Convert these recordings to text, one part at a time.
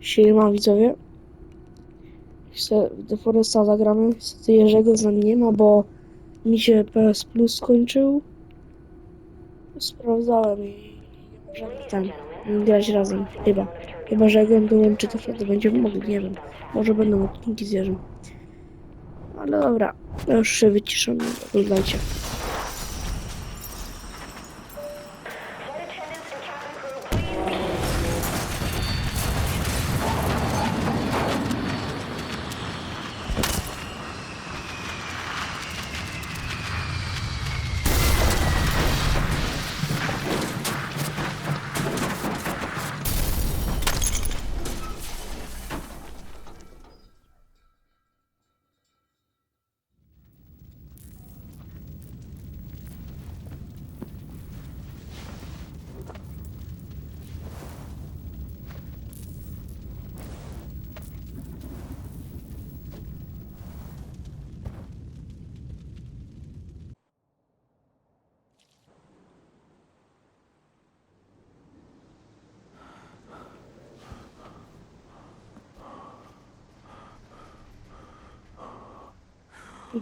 Siema widzowie. Jeszcze The Foresta zagramy. Niestety Jerzego z nami nie ma, bo mi się PS Plus skończył. Sprawdzałem i nie tam grać razem. Chyba. Chyba, że jak on dołączy, to wtedy będziemy mogli, nie wiem. Może będą odcinki z Jerzym. Ale dobra, już się wyciszam. Oglądajcie.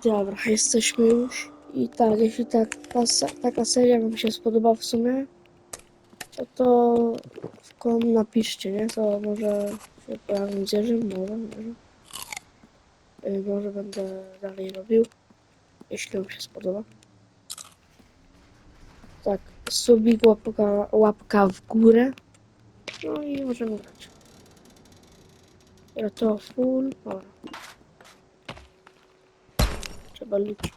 Dobra, jesteśmy już. I tak, jeśli tak, ta, se- taka seria Wam się spodoba w sumie, to, to w kom napiszcie, nie? To może się pojawię z może, może. Y, Może będę dalej robił, jeśli Wam się spodoba. Tak, subik, łapka, łapka w górę. No i możemy grać. Ja to full. Trzeba liczyć.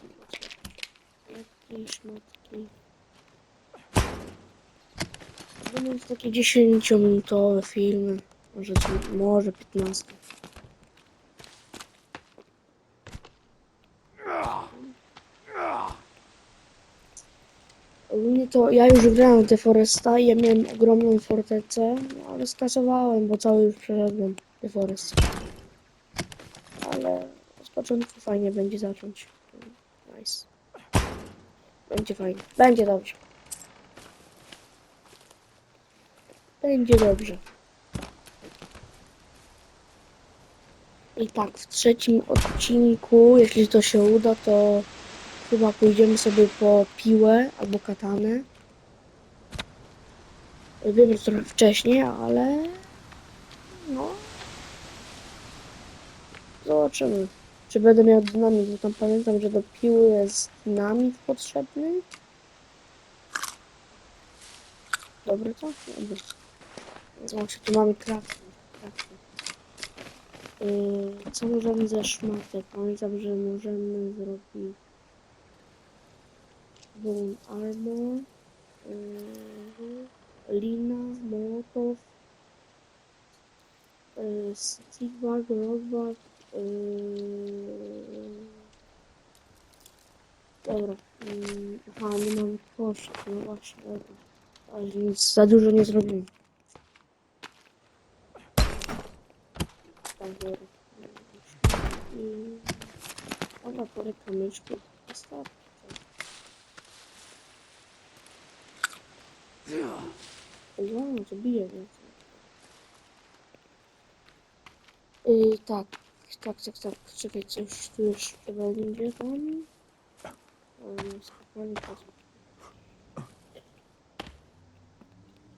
Jakieś szmatki. Będą takie 10-minutowe filmy. Może, może 15. Ogólnie to ja już grałem w The Foresta i ja miałem ogromną fortecę, no ale skasowałem, bo cały już przeszedłem The Forest. Ale z początku fajnie będzie zacząć. Nice. Będzie fajnie. Będzie dobrze. Będzie dobrze. I tak, w trzecim odcinku, jeśli to się uda, to chyba pójdziemy sobie po piłę albo katanę. Wiem, że trochę wcześniej, ale no. Zobaczymy. Czy będę miał dynamit, bo tam pamiętam, że do piły jest dynamit potrzebny. Dobre to? Dobre. Znaczy, tu mamy crafting. Yy, co możemy ze szmatek? Pamiętam, że możemy zrobić bone armor, yy, lina, mołotow, yy, rockbag, yy, dobra, yy, nie mamy kości, no właśnie, dobra. Ale nic za dużo nie zrobimy. Tak, dobra. I... Dobra, porę kamyczków. Wystarczy. Wow, to bije więcej. Yy, tak, tak, tak, tak. Czekaj, coś tu jeszcze będzie tam.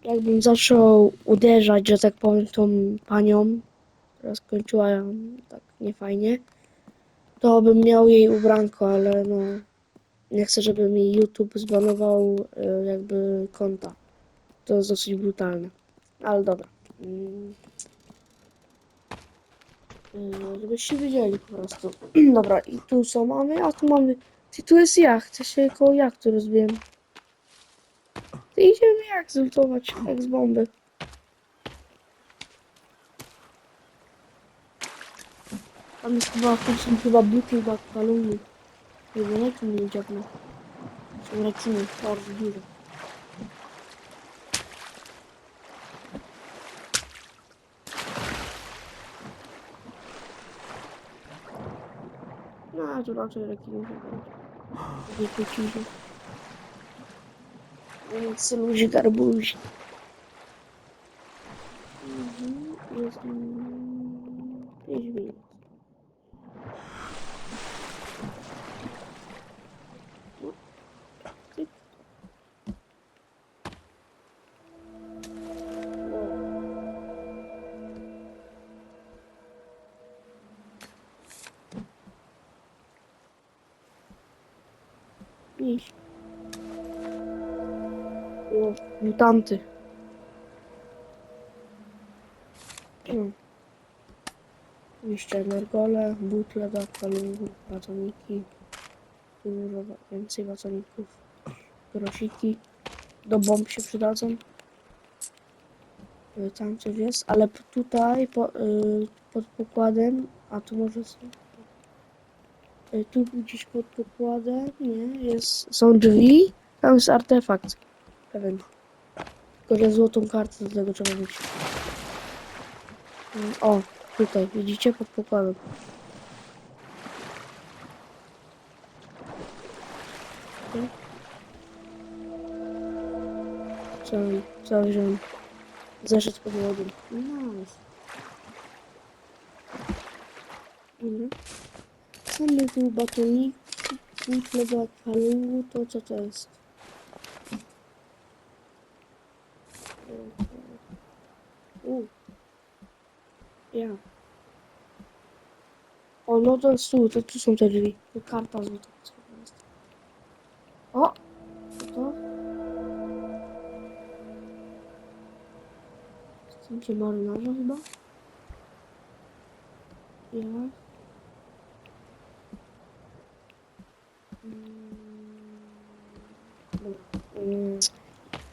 Jakbym zaczął uderzać, że tak powiem, tą panią, która skończyła ją tak niefajnie, to bym miał jej ubranko, ale no nie chcę, żeby mi YouTube zbanował y, jakby konta. To jest dosyć brutalne. Ale dobra. Mm. Żebyście wiedzieli po prostu. Dobra, i tu są mamy, a tu mamy... Ty, tu jest jacht, ja się koło jachtu rozbiłem. Ty idziemy jak zultować, jak z bomby. Tam jest chyba, tam chyba buty, chyba balony. Chyba rekiny nie dziabne. Są rekiny, bardzo dużo. No, a tu raczej rekiny chyba. Nie kłócimy. Iść. O, mutanty. No. Oczywiście energole, butle do akwalingu, batoniki, dużo więcej batoników, grosiki, do bomb się przydadzą. Y, Tam coś jest, ale tutaj po, y, pod pokładem, a tu może tu gdzieś pod pokładem, nie, jest, są drzwi, tam jest artefakt pewien. Tylko, że złotą kartę do tego trzeba mieć. Mm, O, tutaj, widzicie, pod pokładem. Co, co wziąłem? Zeszyt pod wodą. Nice. Mhm. Mamy tu batoniki, butle do akwalingu, to co to jest? U. Ja. O, no to jest tu, to tu są te drzwi. Tu karta złota. O! Co to? Zdjęcie marynarza chyba? Ja.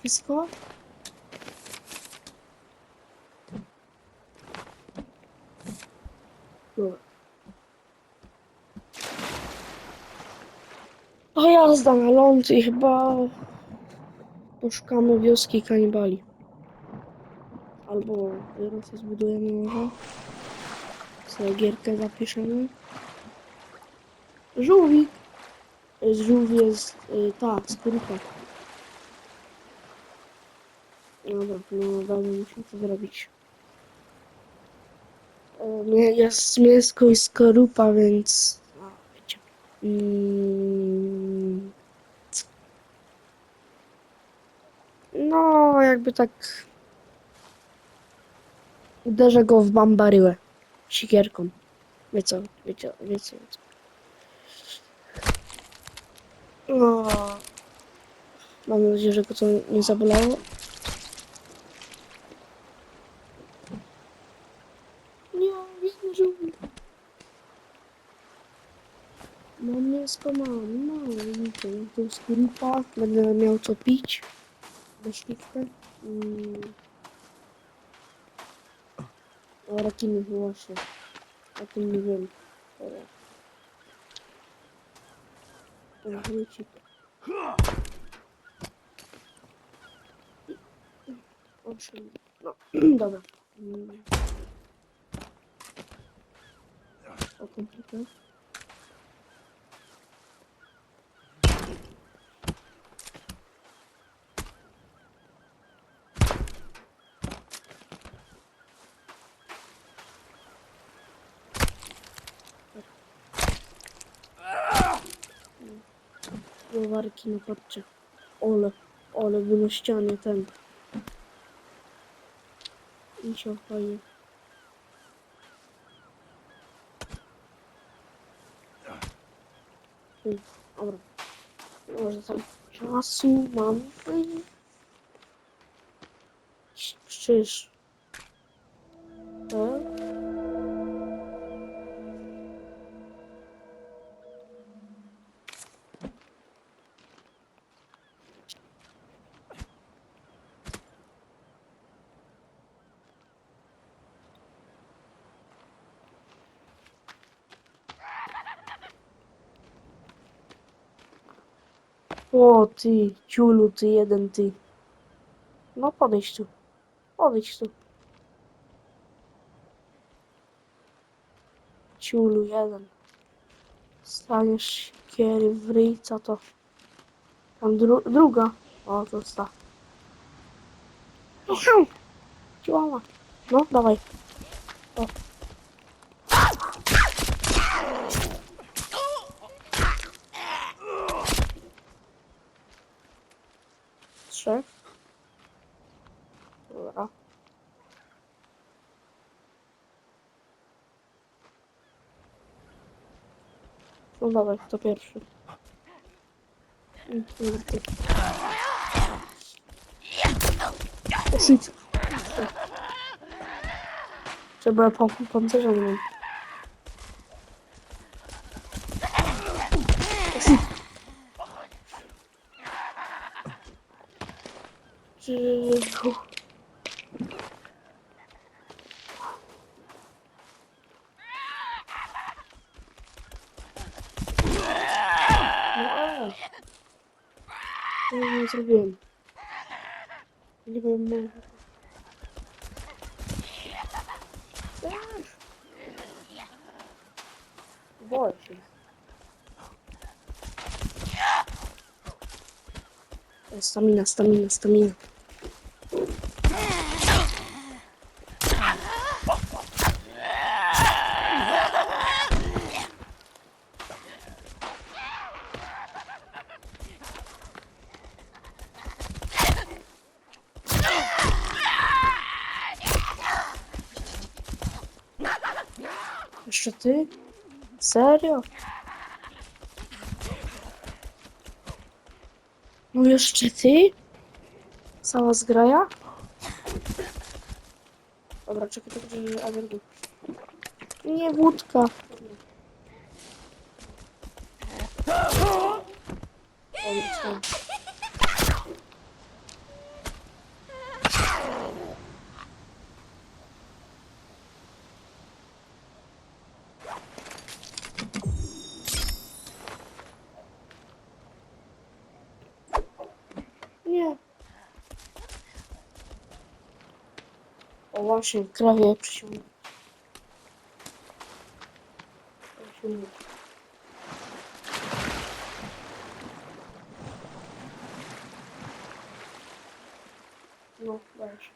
Wszystko? Dobra. O jazda na ląd i chyba poszukamy wioski kanibali. Albo sobie zbudujemy może. Sobie gierkę zapiszemy. Żółwik. Z żółwi jest y, ta, skórka. Dobra, no będę musiał to zrobić. Nie, Jest mięsko i skorupa, więc... No, wiecie. Mm, no, jakby tak... Uderzę go w bambaryłę. Sikierką. Wiecie, wiecie, wiecie. wiecie. No. Mam nadzieję, że go to nie zabolało. Nie, wiem, że... Mam mięsko, mam, no, widzę. To jest grupa, będę miał co pić. Beśliczkę. Mm. O, rakiny właśnie. O tym nie wiem. Dobra. Dobra, wróci. Owszem, no, dobra. Mm. O komputer. Browarki na patrzcie. Ole, ole, by na ścianie ten. I się fajnie. Dobra. Może tam czasu mam. Ej. O ty, ciulu, ty jeden ty. No podejdź tu. Podejdź tu. Ciulu jeden. Staniesz kiery w ryj, co to? Tam dru druga. O, to jest ta. Ciłama. No, dawaj. O. Trzech. Dobra. No dawaj, to pierwszy. Trzeba pan pancerzem mam. O, shit. Czy... uff. No, ale. Nie, nie zrobiłem. Nie wiem, może. Też. Boję się. E, Stamina, stamina, stamina. Jeszcze ty? Serio? No jeszcze ty? Cała zgraja? Dobra, czekaj, to będzie alergia. Nie, wódka. O, Krawie przysiągnę. Przysiągnę. No, dajesz.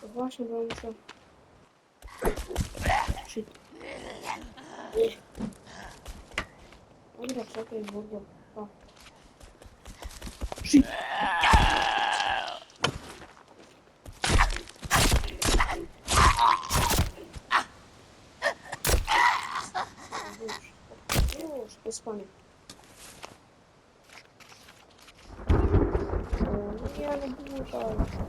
To właśnie, bo muszę... Shit. Nie. Dobra, czekaj, mordo. O. Shit. Już, już, to spanie. O, Nie, no było tak.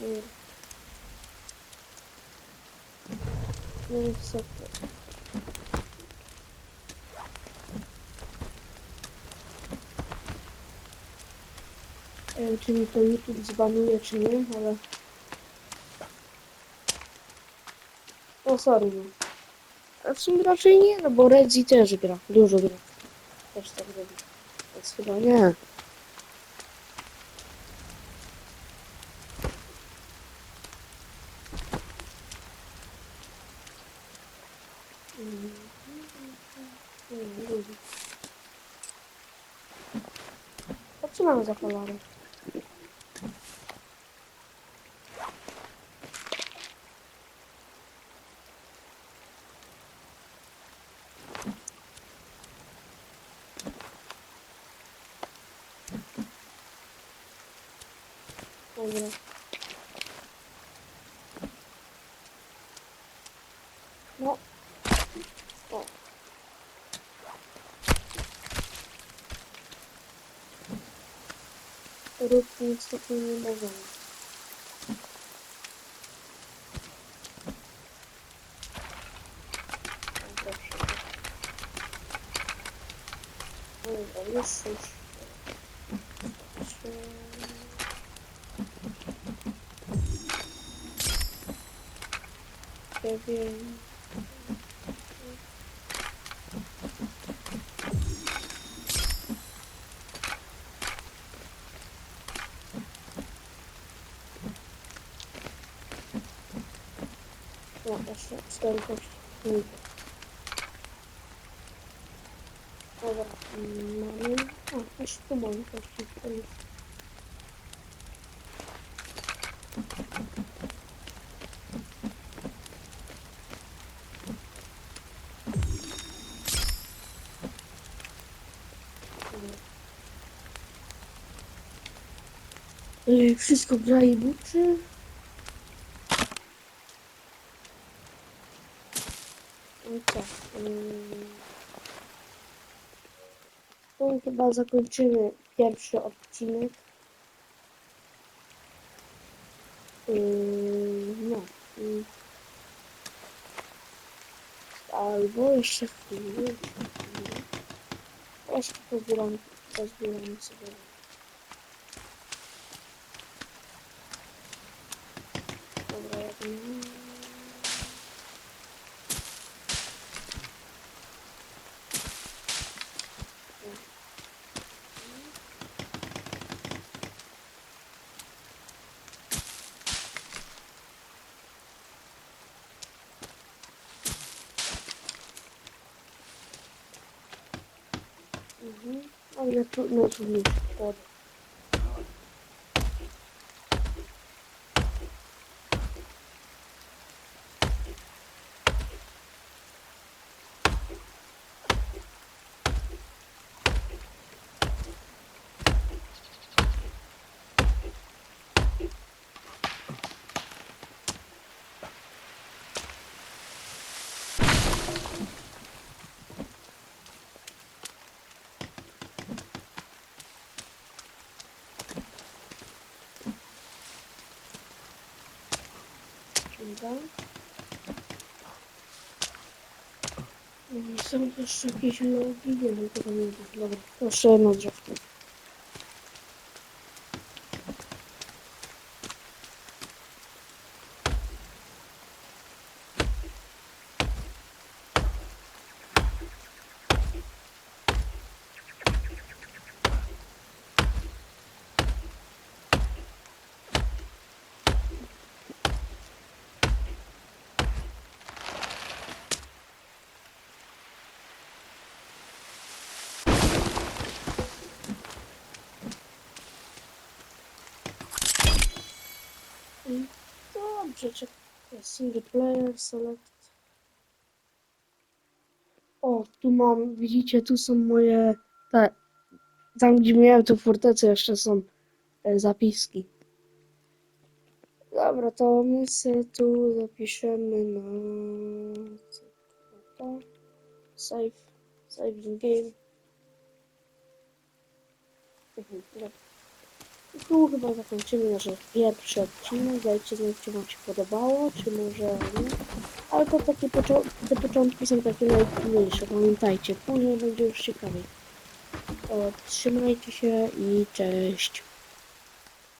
Nie. Nie wiem, czy mi to YouTube zbanuje, czy nie, ale... O, sorry, no. A w sumie raczej nie, no bo Redzi też gra, dużo gra. Też tak robi. Więc chyba nie. A co mamy za kolorę? Dobra. No. O. Rób nic takiego nie możemy. O, Dobrze. Dobra, już, już. Trzy. Dziewięć. O, jeszcze cztery kości. Dobra, mamy... A, jeszcze tu mamy kości. Y, Wszystko gra i. Co? ym, To chyba zakończymy pierwszy odcinek. Yy, no. Albo jeszcze chwilę. chwilę. Jeszcze pozbieram, pozbieram sobie. Dobra, jak nie... Mhm. Ale trudno Dobra. Są też jakieś logi, nie wiem, to pamiętam. Dobra, proszę jedno drzewko. I Czekaj. Single player, select. O, tu mam, widzicie, tu są moje, te, tam gdzie miałem tu fortecę jeszcze są e, zapiski. Dobra, to my sobie tu zapiszemy na? Save, save in game. Mhm, dobra. Tu chyba zakończymy nasz pierwszy odcinek. Dajcie znać, czy Wam się podobało, czy może nie. Ale to takie poczo- te początki są takie najtrudniejsze, pamiętajcie. Później będzie już ciekawiej. Trzymajcie się i cześć.